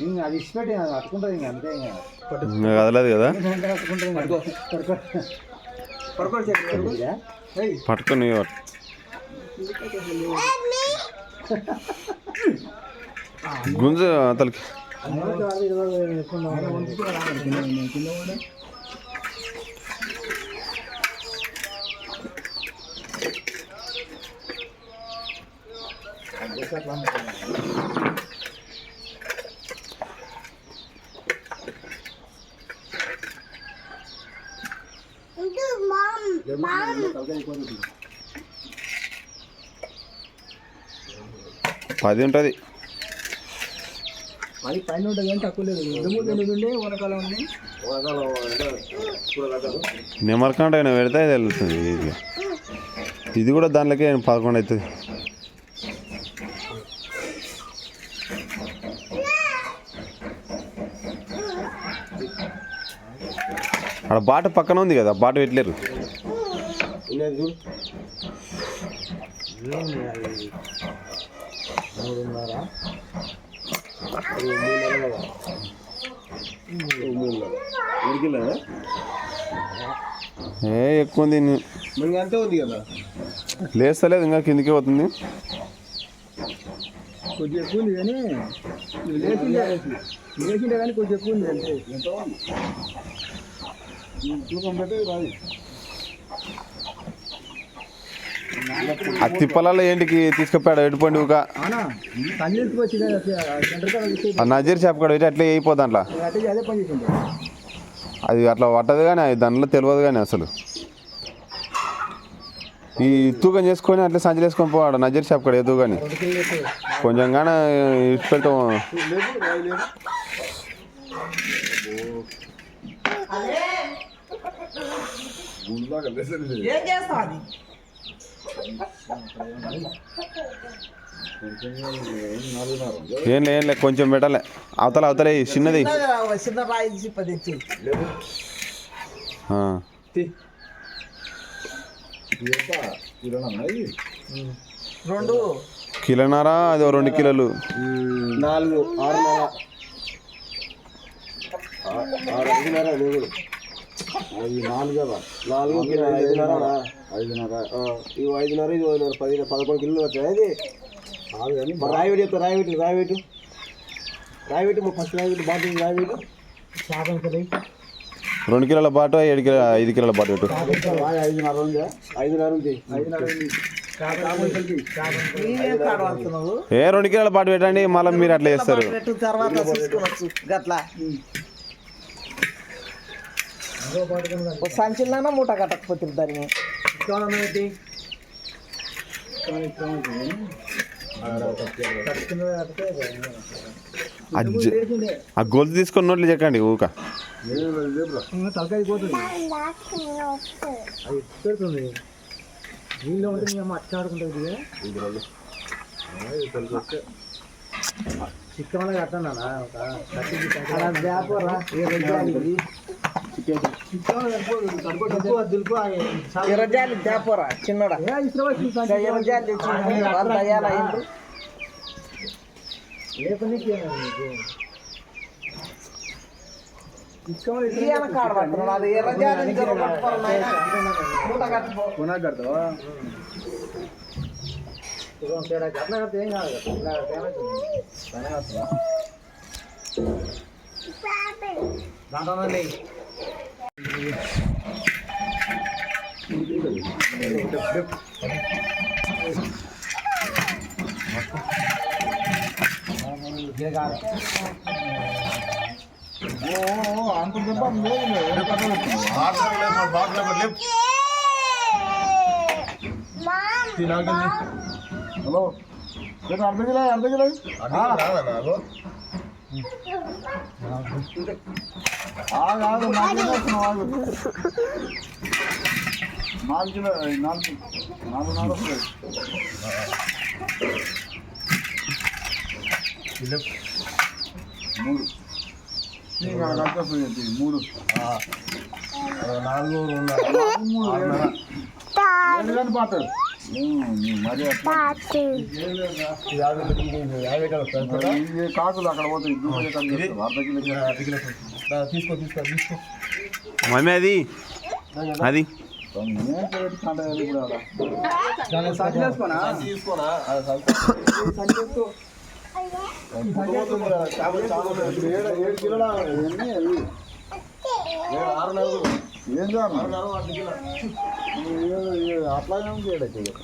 ఇంకా అది ఇచ్చిపెట్టి ఇంకా అంతే ఇంకా. ఇంకా కదలదు కదా? పట్టుకొని గుంజ అతలకి పది ఉంటుంది. అది పైన ఉంటుంది కానీ తక్కువ లేదు. ఎనిమిది ఉండే వనకాలం ఉంది నిమ్మరకంట అయినా పెడితే తెలుస్తుంది ఈజీగా. ఇది కూడా దాంట్లోకే పదకొండు అవుతుంది. అక్కడ బాట పక్కన ఉంది కదా బాట పెట్టలేరు. చూడు మూడున్నర. ఇది మూడు నెలలు కదా ఇది మూడు నెలలు ఉడికిలేదా ఏ ఎక్కువ అంతే ఉంది కదా? లేస్తలేదు ఇంకా కిందికి పోతుంది. కొద్దిగా ఎక్కువ ఉంది కానీ లేచిండే లేచిండే కానీ కొద్దిగా ఎక్కువ ఉంది అంతే. తూకం పెట్టి రాదు ఆ తిప్పలలో ఏంటికి తీసుకుపోయాడు ఎటుపండి ఒక నజీర్ షాప్ కాడ పెట్టి అట్లే అయిపోద్ది అట్లా. అదే అట్లా పట్టదు కానీ అది దానిలో తెలియదు కానీ అసలు. ఈ తూకం చేసుకొని అట్లా సంచులు వేసుకొని పోవాడు నజీర్ షాప్ కాడ ఎదుగు కానీ కొంచెం కానీ ఇటు ఏం చేస్తావు అది? ఏం లే ఏం లే కొంచెం పెట్టలే. అవతల అవతలే చిన్నది. చిన్న రాయి. రెండు. కిలోన్నర అది రెండు కిలోలు. నాలుగు ఆరున్నర. ఆ- ఆరు లేదు అవి నాలుగు నాలుగు కిలో ఐదున్నర. ఐదున్నర ఇవి ఐదున్నర ఇది ఐదున్నర పది పదకొండు కిలోలు వచ్చాయి. అది కాదు కానీ మరి రాయి పెట్టి చెప్తా రాయి పెట్టి రాయి పెట్టు రాయి పెట్టి ఫస్ట్ రాయి పెట్టి బాగా రాయి పెట్టు చేపలు కదా రెండు కిలోల బాటు ఏడు కిలో ఐదు కిలోల బాటు పెట్టు. ఐదున్నర ఉంది? ఐదున్నర ఉంది. ఐదున్నర ఉంది. చేపలు కలిపి నీవేం కాడవడుతున్నావు ఏ రెండు కిలోల బాటు పెట్టండి మళ్ళీ మీరు అట్లా చేస్తారు. సంచిలోనా మూట కట్టకపోతే దాన్ని. ఆ గొలుసు తీసుకొని నోట్లు చెక్కండి ఊక తలకాయ పోతుంది. అది పెడుతుంది. నీళ్ళు కట్టనా ఒక ఎర్రజాలి వ్యాపారా చిన్నడా ఎర్రజాలి తెచ్చి వాళ్ళు దయ్యాలు అయ్యిండ్రు ఈయన కాడ పడుతున్నాడు అది ఎర్రజాలి నుంచి పట్టుకోవాలి నాయన. మూట కట్టుకో కొనాకు కడతావా తేడా అట్లా కడితే ఏం కాదు కదా ఇలా తేడా అవుతుంది. బాగానే వస్తుందా? దాంట్లో నెయ్యి అంత దెబ్బ హలో అర్ధ కిలో అర్ధ కిలో ఆగు ఆగు నాలుగు ఆగు నాలుగు నాలుగు నాలుగు నాలుగు మూడు మూడు నాలుగు రెండు మూడు ఏడు. కానీ మరి అట్లా యాభై పెట్టి యాభై వస్తుంది ఈ కాకులు అక్కడ పోతాయి దూపలు కనిపిస్తాయి అర్ధ కిలో చేస్తాయి. తీసుకో తీసుకో తీసుకో మమ్మీ అది అది దాన్ని ఏం పెట్టి కంటగాలి ఇప్పుడు ఆడ. సజ్జలేసుకోనా తీసుకోనా అది సంతోషం. పోతుంది కదా, చేపలు చాలా ఉన్నాయి. ఏడు ఏడు కిలోల ఇవన్నీ అవి. ఏడు ఆరున్నర ఏం చేయాలి ఆరున్నర అటు కిలో అట్లాగే చేయడం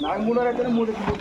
నాకు మూడు మూడు మూడు